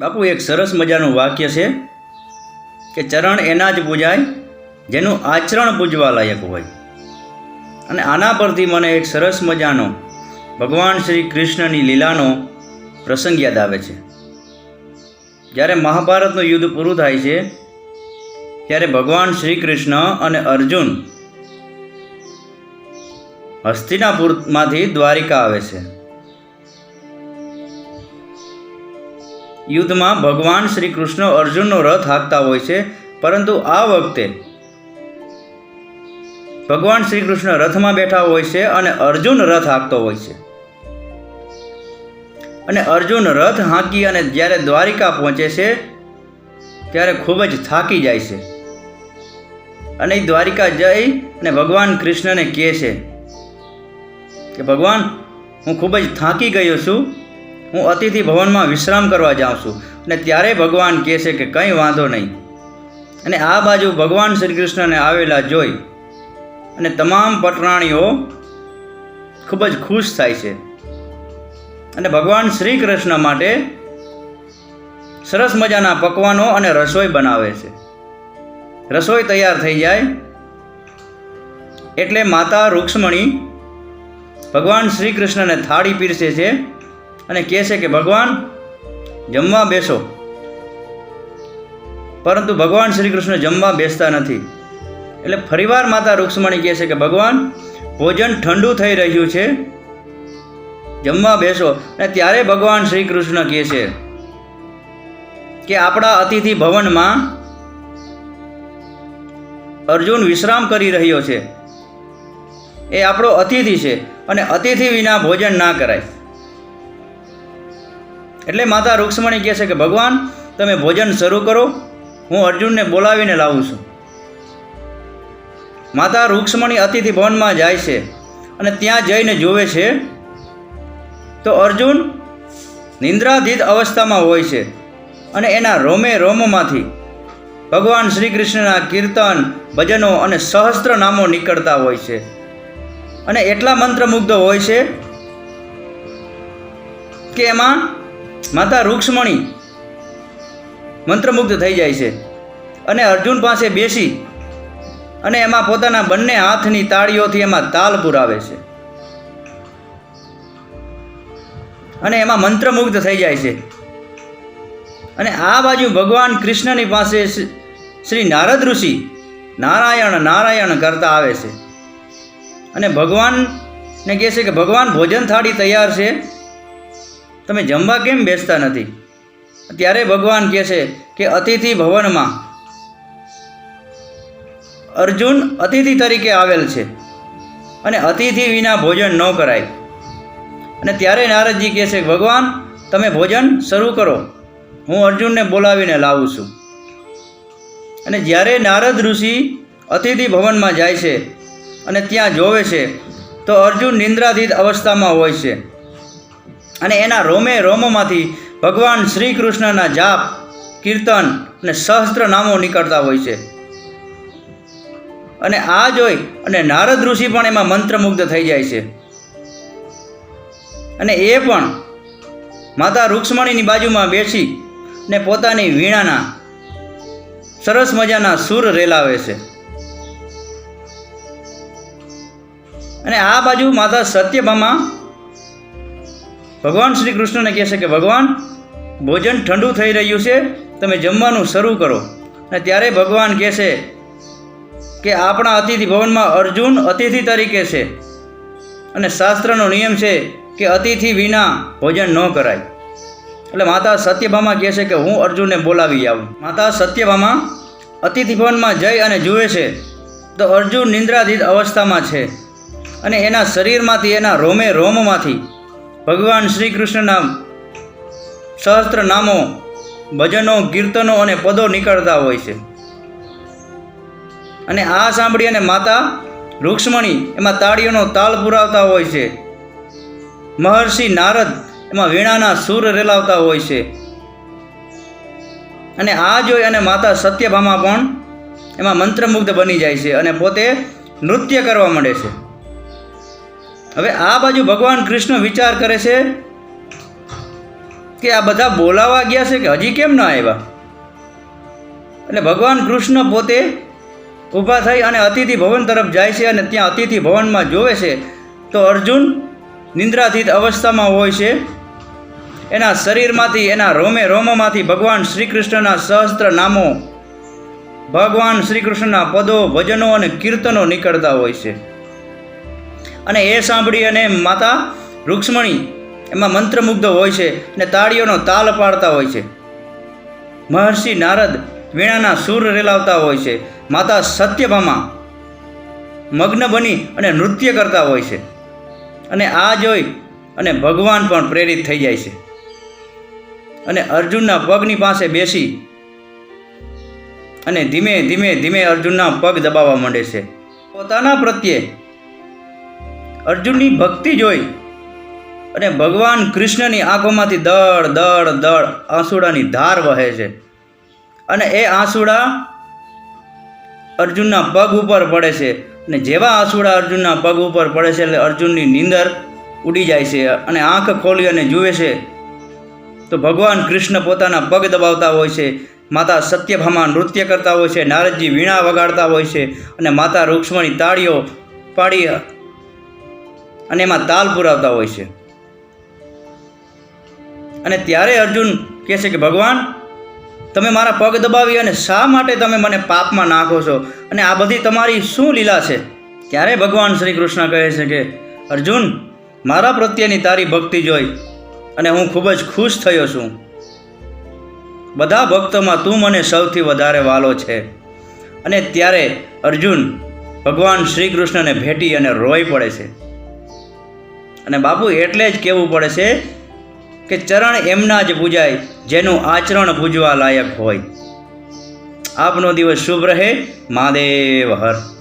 બાપુ, એક સરસ મજાનું વાક્ય છે કે ચરણ એના જ પૂજાય, જેનું આચરણ પૂજવા લાયક હોય. અને આના પરથી મને એક સરસ મજાનો ભગવાન શ્રી કૃષ્ણની લીલાનો પ્રસંગ યાદ આવે છે. જ્યારે મહાભારતનું યુદ્ધ પૂરું થાય છે, ત્યારે ભગવાન શ્રી કૃષ્ણ અને અર્જુન હસ્તિનાપુરમાંથી દ્વારિકા આવે છે. યુદ્ધમાં ભગવાન શ્રી કૃષ્ણ અર્જુનનો રથ હાંકતા હોય છે, પરંતુ આ વખતે ભગવાન શ્રી કૃષ્ણ રથમાં બેઠા હોય છે અને અર્જુન રથ હાંકતો હોય છે. અને અર્જુન રથ હાંકી અને જ્યારે દ્વારિકા પહોંચે છે, ત્યારે ખૂબ જ થાકી જાય છે. અને એ દ્વારિકા જઈ અને ભગવાન કૃષ્ણને કહે છે કે ભગવાન, હું ખૂબ જ થાકી ગયો છું હું અતિથિ ભવનમાં વિશ્રામ કરવા જાઉં છું અને ત્યારે ભગવાન કહે છે કે કંઈ વાંધો નહીં. અને આ બાજુ ભગવાન શ્રી કૃષ્ણને આવેલા જોઈ અને તમામ પટરાણીઓ ખૂબ જ ખુશ થાય છે. અને ભગવાન શ્રી કૃષ્ણ માટે સરસ મજાના પકવાનો અને રસોઈ બનાવે છે. રસોઈ તૈયાર થઈ જાય એટલે માતા રૂક્ષ્મણી ભગવાન શ્રી કૃષ્ણને થાળી પીરસે છે અને કહે છે કે, ભગવાન, જમવા બેસો. પરંતુ ભગવાન શ્રી કૃષ્ણ જમવા બેસતા નથી. એટલે ફરીવાર માતા રૂક્ષ્મણી કહે છે કે, ભગવાન, ભોજન ઠંડુ થઈ રહ્યું છે. જમવા બેસો. અને ત્યારે ભગવાન શ્રી કૃષ્ણ કહે છે કે, આપણા અતિથિ ભવનમાં અર્જુન વિશ્રામ કરી રહ્યો છે. એ આપણો અતિથિ છે અને અતિથિ વિના ભોજન ના કરાય. એટલે માતા રૂક્ષ્મણી કહે છે કે, ભગવાન, તમે ભોજન શરૂ કરો. હું અર્જુનને બોલાવીને લાવું છું. માતા રૂક્ષ્મણી અતિથિ ભવનમાં જાય છે અને ત્યાં જઈને જોવે છે તો અર્જુન નિંદ્રાધીત અવસ્થામાં હોય છે અને એના રોમે રોમમાંથી ભગવાન શ્રી કૃષ્ણના કીર્તન, ભજનો અને સહસ્ત્ર નામો નીકળતા હોય છે. અને એટલા મંત્રમુગ્ધ હોય છે કે એમાં માતા રૂક્ષ્મણી મંત્રમુગ્ધ થઈ જાય છે અને અર્જુન પાસે બેસી અને એમાં પોતાના બંને હાથની તાળીઓથી એમાં તાલ પુરાવે છે. અને એમાં મંત્રમુગ્ધ થઈ જાય છે. અને આ બાજુ ભગવાન કૃષ્ણની પાસે શ્રી નારદ ઋષિ નારાયણ નારાયણ કરતા આવે છે. અને ભગવાનને કહે છે કે ભગવાન ભોજન થાળી તૈયાર છે. તમે જમવા કેમ બેસતા નથી? ત્યારે ભગવાન કહે છે કે અતિથિ ભવનમાં. અર્જુન અતિથિ તરીકે આવેલ છે અને અતિથિ વિના ભોજન ન કરાય. અને ત્યારે નારદજી કહે છે, ભગવાન, તમે ભોજન શરૂ કરો. હું અર્જુનને બોલાવીને લાવું છું. અને જ્યારે નારદ ઋષિ અતિથિ ભવનમાં જાય છે અને ત્યાં જોવે છે, તો અર્જુન નિંદ્રાધીત અવસ્થામાં હોય છે. અને એના રોમે રોમોમાંથી ભગવાન શ્રી કૃષ્ણના જાપ, કીર્તન અને સહસ્ત્ર નામો નીકળતા હોય છે. અને આ જોઈ અને નારદ ઋષિ પણ એમાં મંત્રમુગ્ધ થઈ જાય છે. અને એ પણ માતા રૂક્ષ્મણીની બાજુમાં બેસી ને પોતાની વીણાના સરસ મજાના સૂર રેલાવે છે. અને આ બાજુ માતા સત્યભામા ભગવાન શ્રી કૃષ્ણને કહે છે કે, ભગવાન, ભોજન ઠંડુ થઈ રહ્યું છે, તમે જમવાનું શરૂ કરો. અને ત્યારે ભગવાન કહે છે કે, આપણા અતિથિ ભવનમાં અર્જુન અતિથિ તરીકે છે. અને શાસ્ત્રનો નિયમ છે કે, અતિથિ વિના ભોજન ન કરાય. એટલે માતા સત્યભામા કહે છે કે, હું અર્જુનને બોલાવી આવું. માતા સત્યભામા અતિથિ ભવનમાં જઈ અને જુએ છે, તો અર્જુન નિંદ્રાધીત અવસ્થામાં છે અને એના શરીરમાંથી, એના રોમે રોમમાંથી ભગવાન શ્રી કૃષ્ણના સહસ્ત્ર નામો, ભજનો, કીર્તનો અને પદો નીકળતા હોય છે. અને આ સાંભળી અને માતા રૂક્ષ્મણી એમાં તાળીઓનો તાલ પુરાવતા હોય છે. મહર્ષિ નારદ એમાં વીણાના સૂર રેલાવતા હોય છે. અને આ જોઈ અને માતા સત્યભામા પણ એમાં મંત્રમુગ્ધ બની જાય છે અને પોતે નૃત્ય કરવા માંડે છે. હવે આ બાજુ ભગવાન કૃષ્ણ વિચાર કરે છે કે આ બધા બોલાવા ગયા છે કે હજી કેમ ન આવ્યા? એટલે ભગવાન કૃષ્ણ પોતે ઊભા થઈ અને અતિથિ ભવન તરફ જાય છે અને ત્યાં અતિથિ ભવનમાં જોવે છે તો અર્જુન નિંદ્રાતીત અવસ્થામાં હોય છે. એના શરીરમાંથી, એના રોમે, રોમમાંથી ભગવાન શ્રી કૃષ્ણના સહસ્ત્ર નામો, ભગવાન શ્રી કૃષ્ણના પદો, ભજનો અને કીર્તનો નીકળતા હોય છે. અને એ સાંભળી અને માતા રૂક્ષ્મણી એમાં મંત્રમુગ્ધ હોય છે અને તાળીઓનો તાલ પાડતા હોય છે. મહર્ષિ નારદ વીણાના સૂર રેલાવતા હોય છે. માતા સત્યભામા મગ્ન બની અને નૃત્ય કરતા હોય છે. અને આ જોઈ અને ભગવાન પણ પ્રેરિત થઈ જાય છે. અને અર્જુનના પગની પાસે બેસી અને ધીમે ધીમે ધીમે અર્જુનના પગ દબાવવા માંડે છે. પોતાના પ્રત્યે અર્જુનની ભક્તિ જોઈ અને ભગવાન કૃષ્ણની આંખોમાંથી દળ દળ દળ આંસુડાની ધાર વહે છે. અને એ આંસુડા અર્જુનના પગ ઉપર પડે છે. અને જેવા આંસુડા અર્જુનના પગ ઉપર પડે છે એટલે અર્જુનની નીંદર ઉડી જાય છે અને આંખ ખોલી અને જુએ છે, તો ભગવાન કૃષ્ણ પોતાના પગ દબાવતા હોય છે, માતા સત્યભામા નૃત્ય કરતા હોય છે, નારદજી વીણા વગાડતા હોય છે અને માતા રૂક્ષ્મણી તાળીઓ પાડી અને એમાં તાલ પુરાવતા હોય છે. અને ત્યારે અર્જુન કહે છે કે, ભગવાન, તમે મારા પગ દબાવી અને શા માટે તમે મને પાપમાં નાખો છો? અને આ બધી તમારી શું લીલા છે? ત્યારે ભગવાન શ્રી કૃષ્ણ કહે છે કે, અર્જુન, મારા પ્રત્યેની તારી ભક્તિ જોઈ અને હું ખૂબ જ ખુશ થયો છું. બધા ભક્તોમાં તું મને સૌથી વધારે વાલો છે. અને ત્યારે અર્જુન ભગવાન શ્રી કૃષ્ણને ભેટી અને રોઈ પડે છે. અને બાપુ એટલે જ કહેવું પડે છે કે ચરણ એમના જ પૂજાય, જેનું આચરણ પૂજવા લાયક હોય. આપનો દિવસ શુભ રહે, મહાદેવ હર.